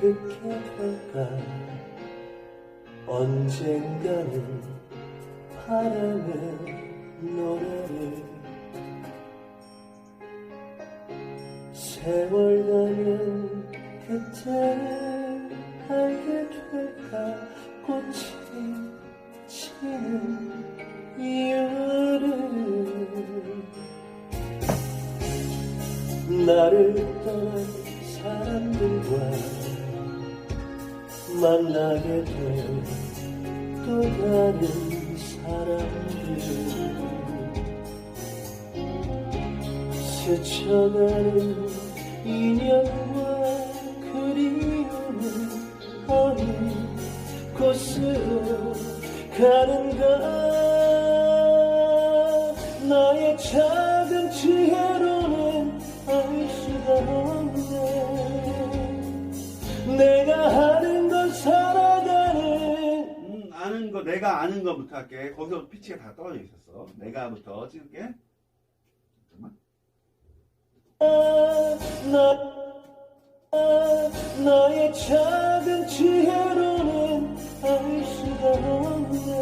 듣게 될까? 언젠가는 바람의 노래를 세월 가면 그때는 알게 될까? 꽃이 지는 이유를 나를 떠난 사람들과 만나게 된또 다른 사람들. 스쳐가는 인연과 그리움은 어느 곳으로 가는가? 나의 작은 지혜 내가 하는 건 살아가는 음, 아는 거 내가 아는 거부터 할게. 거기서 피치가 다 떨어져 있었어. 내가부터 찍을게. 잠깐만. 나, 나의 작은 지혜로는 알 수가 없네